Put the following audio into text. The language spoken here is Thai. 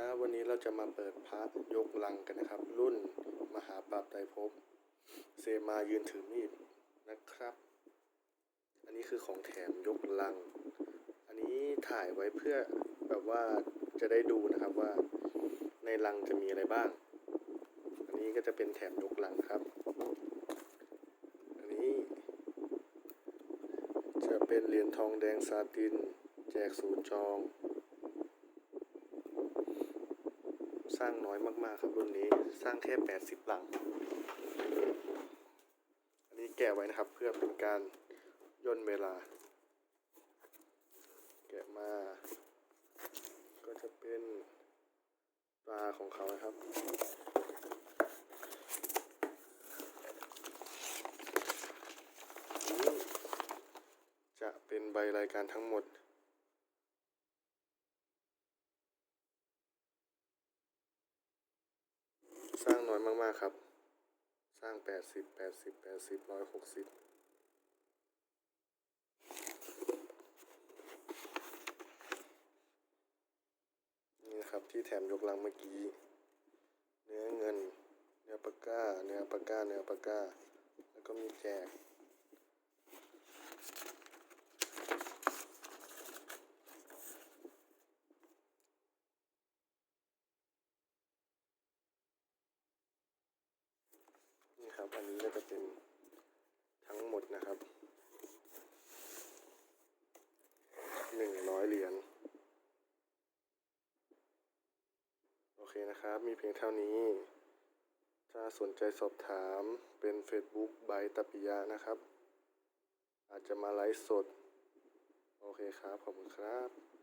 ครับวันนี้เราจะมาเปิดพระยกลังกันนะครับ รุ่นมหาปราบไตรภพเซมายืนถือมีดนะครับ อันนี้คือของแถมยกลัง อันนี้ถ่ายไว้เพื่อแบบว่าจะได้ดูนะครับว่าในลังจะมีอะไรบ้าง อันนี้ก็จะเป็นแถมยกลังครับ อันนี้ จะเป็นเหรียญทองแดงซาติน แจกศูนย์จอง สร้างน้อยมากๆครับรุ่นนี้สร้างแค่80 หลัง อันนี้แกะไว้นะครับเพื่อเป็นการย่นเวลา แกะมา ก็จะเป็นปลาของเขานะครับจะเป็นใบรายการทั้งหมด สร้างน้อยมาก ๆ ครับ สร้างแปดสิบแปดสิบแปดสิบร้อยหกสิบนี่นะครับที่แถมยกลังเมื่อกี้ เนื้อเงิน เนื้อปากก้า เนื้อปากก้า เนื้อปากก้า แล้วก็มีแจก ครับ อันนี้ก็จะเป็นทั้งหมดนะครับหนึ่งร้อยเหรียญโอเคนะครับ มีเพียงเท่านี้ ถ้าสนใจสอบถามเป็น Facebook ใบตะปิยะนะครับ อาจจะมาไลฟ์สด โอเคครับ ขอบคุณครับ